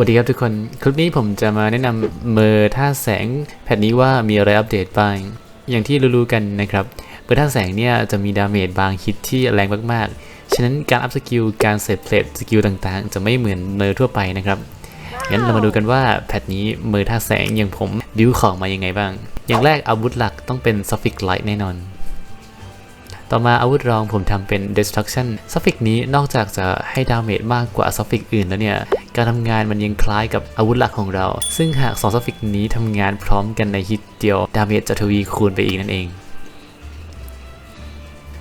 วัสดีครับทุกคน คลิปนี้ผมจะมาแนะนำเมอร์ท่าแสงแพทนี้ว่ามีอะไรอัปเดตบ้าง อย่างที่รู้ๆกันนะครับ เมอร์ท่าแสงเนี่ยจะมีดาเมจบางฮิตที่แรงมากๆ ฉะนั้นการอัพสกิล การเซฟเพลทสกิลต่างๆ จะไม่เหมือนเมอร์ทั่วไปนะครับ งั้นเรามาดูกันว่าแพทนี้เมอร์ท่าแสงอย่างผมบิวของมายังไงบ้าง อย่างแรกอาวุธหลักต้องเป็น Suffic Light แน่นอน ต่อมาอาวุธรองผมทำเป็น destruction ซัฟฟิกนี้นอกจากจะให้ดาเมจมากกว่าซัฟฟิกอื่นแล้วเนี่ย การทำงานมันยังคล้ายกับอาวุธหลักของเรา ซึ่งหาก2ซัฟฟิกนี้ทำงานพร้อมกันในฮิตเดียว ดาเมจจะทวีคูณไปอีกนั่นเอง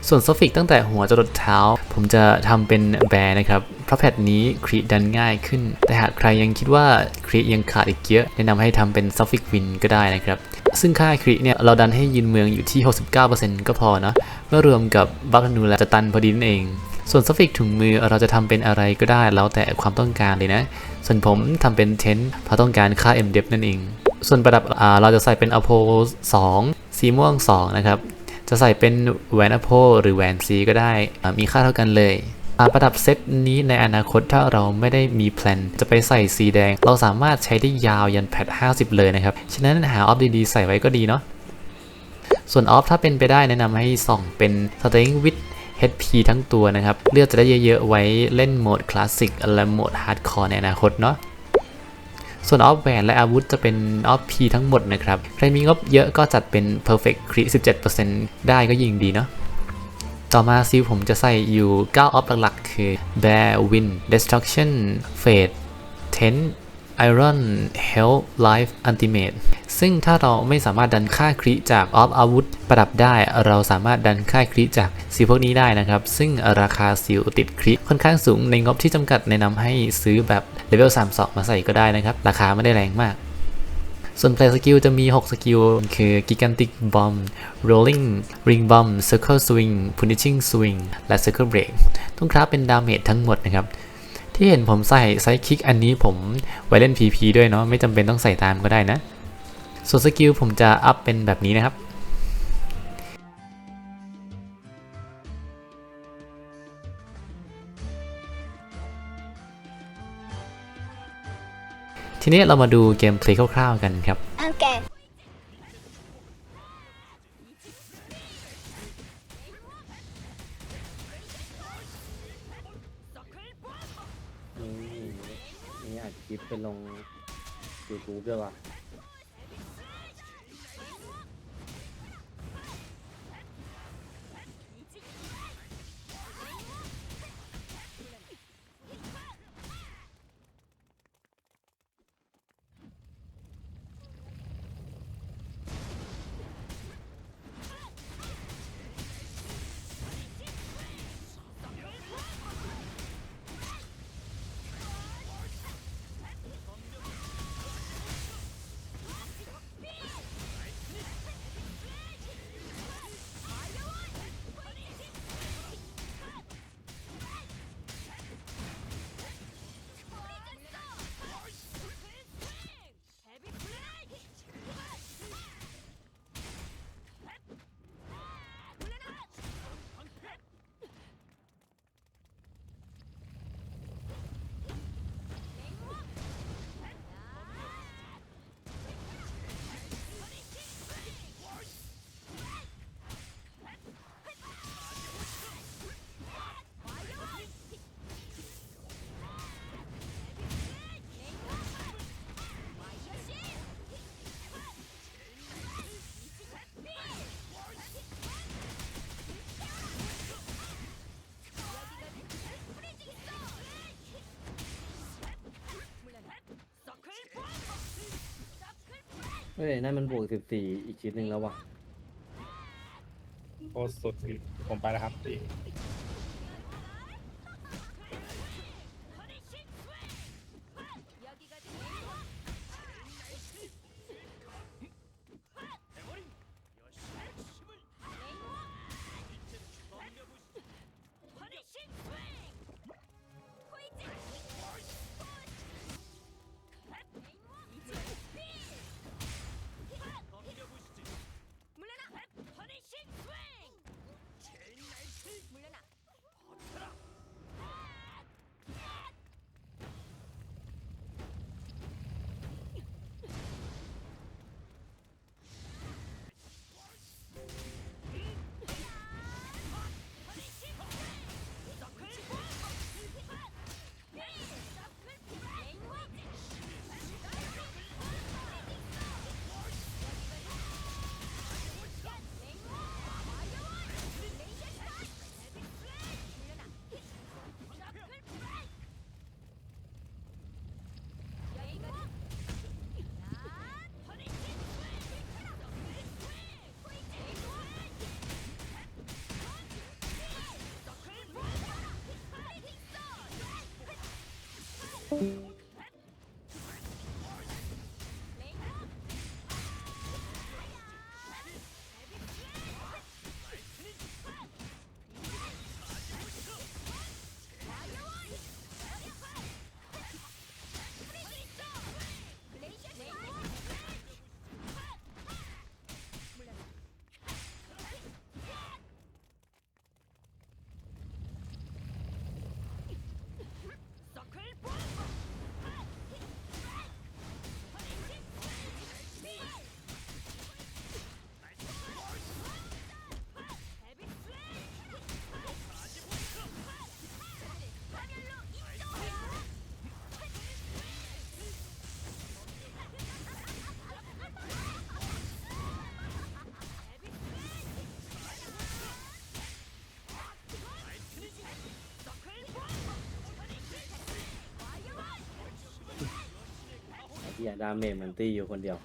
ส่วนซัฟฟิกตั้งแต่หัวจรดเท้า ผมจะทำเป็นแบร์นะครับเพราะแพทนี้ครีดันง่ายขึ้น แต่หากใครยังคิดว่าครียังขาดอีกเยอะ แนะนำให้ทำเป็นซัฟฟิกวินก็ได้นะครับ ซึ่งค่าครีเนี่ย เราดันให้ยืนเมืองอยู่ที่ 69%ก็พอเนาะเมื่อรวมกับบัคนูแล้วจะตันพอดีนั่นเอง ส่วนซัฟฟิกถุงมือเราจะทำเป็นอะไรก็ได้แล้วแต่ความต้องการเลยนะ ส่วนผมทำเป็นเทนเพราะต้องการค่า M d e p นั่นเอง ส่วนประดับอ่าเราจะใส่เป็นอโพ2สีม่วง2นะครับจะใส่เป็นแหวนอโพหรือแหวนซีก็ได้อ่ามีค่าเท่ากันเลย ประดับเซตนี้ในอนาคตถ้าเราไม่ได้มีแพลนจะไปใส่สีแดง เราสามารถใช้ได้ยาวยันแพท 50 เลยนะครับ ฉะนั้นหาออฟดีๆ ใส่ไว้ก็ดีเนาะส่วนออฟถ้าเป็นไปได้แนะนำให้ส่องเป็น s t r e n g with HP ทั้งตัวนะครับ เลือกจะได้เยอะๆ ไว้เล่นโหมดคลาสสิกและโหมดฮาร์ดคอร์ในอนาคตเนาะส่วนออฟแหวนและอาวุธจะเป็นออฟ P ทั้งหมดนะครับ ใครมีงบเยอะก็จัดเป็น Perfect Crit 17%ได้ก็ยิ่งดีเนาะ ต่อมาซิลผมจะใส่อยู่ 9 ออฟหลักๆ คือ Bear Win Destruction Fade Tent Iron Health Life Ultimate ซึ่งถ้าเราไม่สามารถดันค่าคริจากออฟอาวุธประดับได้ เราสามารถดันค่าคริจากสีพวกนี้ได้นะครับ ซึ่งราคาสิวติดคริค่อนข้างสูงในงบที่จำกัดแนะนำให้ซื้อแบบเลเวล32 มาใส่ก็ได้นะครับ ราคาไม่ได้แรงมาก ส่วน play skill จะมี 6 สกิล คือ gigantic bomb rolling ring bomb circle swing punishing swing และ circle break ต้องคราฟเป็นดาเมจทั้งหมดนะครับ ที่เห็นผมใส่ไซคิกอันนี้ผมไว้เล่น PP ด้วยเนาะไม่จำเป็นต้องใส่ตามก็ได้นะ ส่วนสกิลผมจะอัพเป็นแบบนี้นะครับ ทีนี้เรามาดูเกมเพลย์คร่าวๆกันครับ Okay. นี่นี่อัดคลิปไปลง YouTube ด้วยว่ะ เฮ้ยนั่นมันบวกสิบสี่อีกชิ้นหนึ่งแล้วว่ะโคตรสุดผมไปแล้วครับ ไอย่าดาเมจเหมือนตีอยู่คนเดียว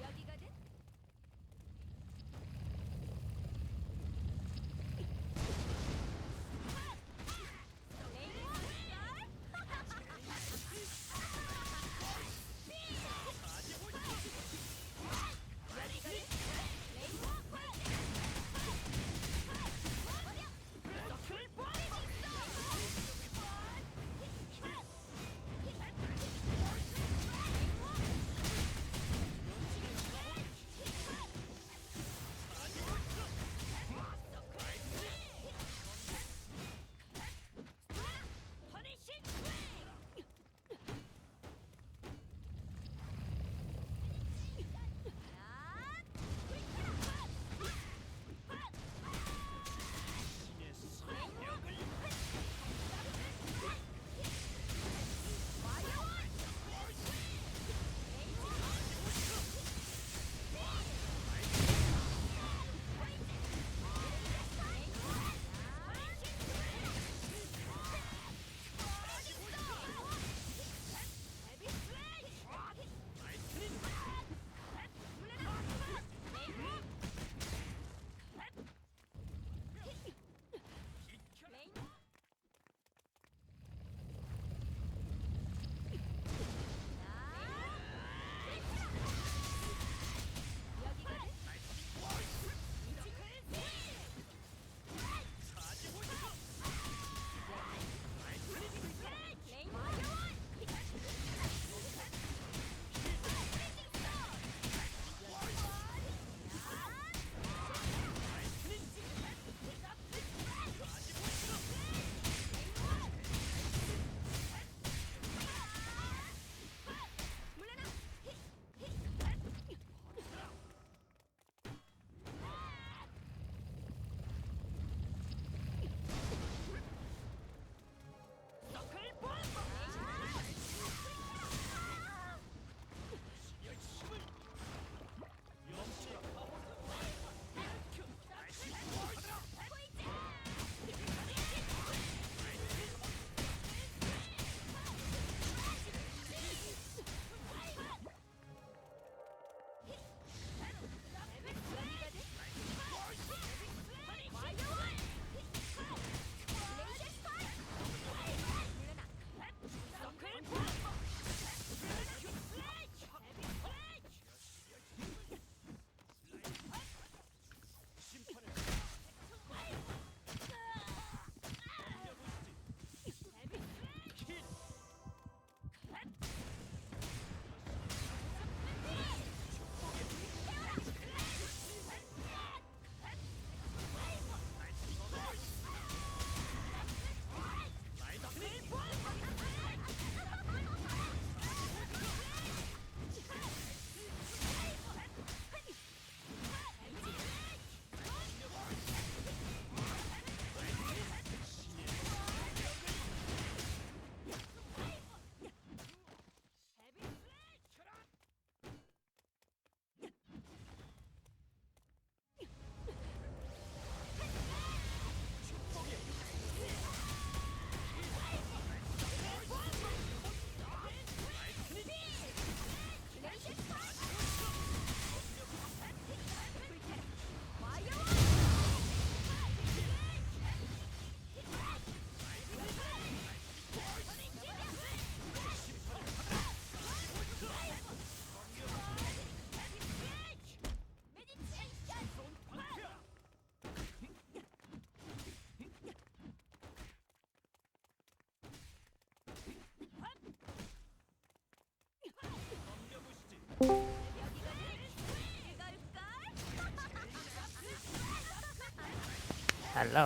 ฮัลโหล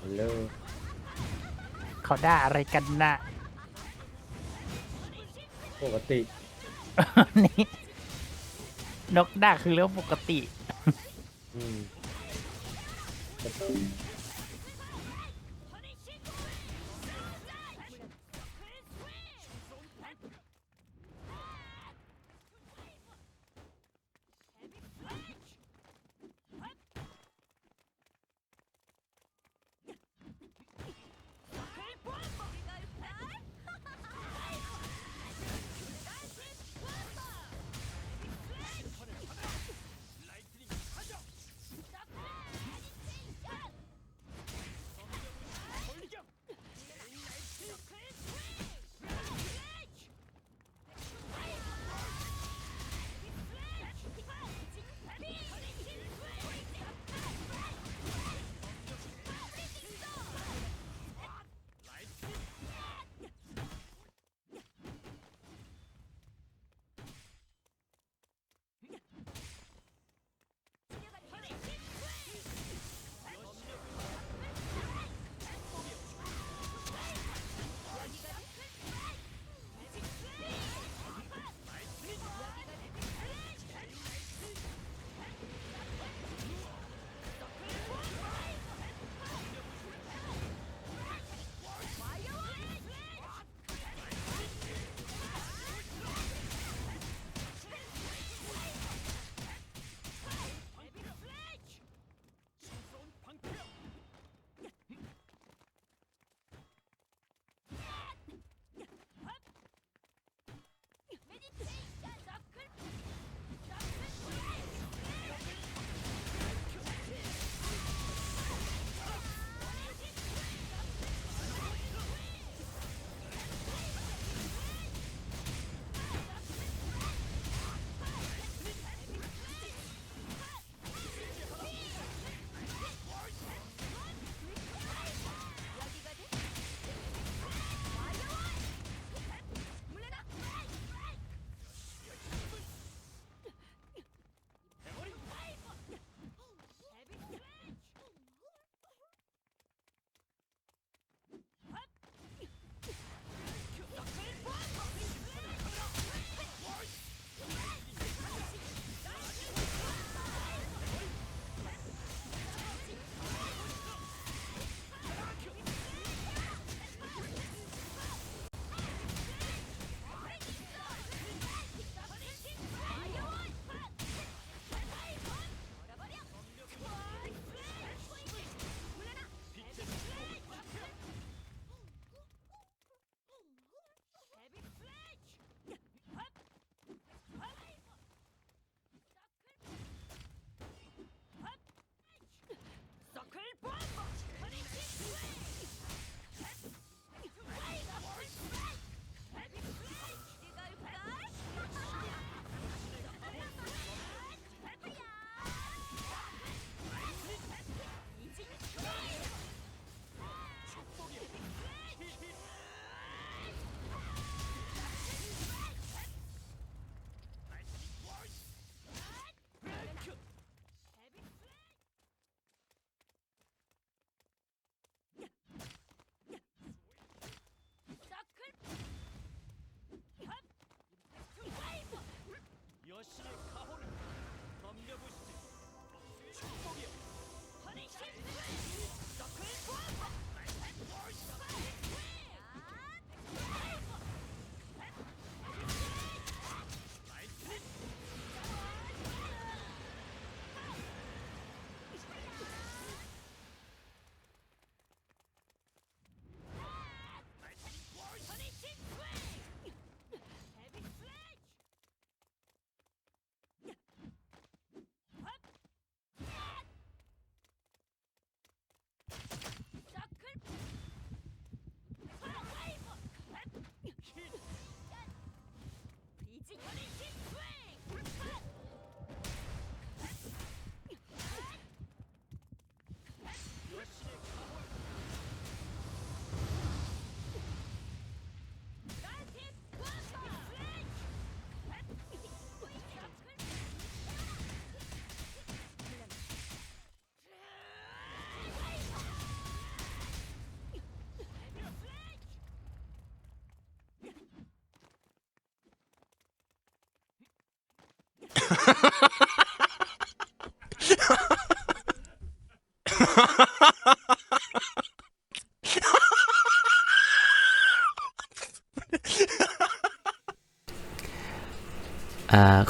ฮัลโหลเขาด่าอะไรกันนะ ปกตินี่นกด่าคือเรื่องปกติ อืม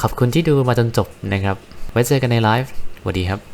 ขอบคุณที่ดูมาจนจบนะครับ ไว้เจอกันในไลฟ์สวัสดีครับ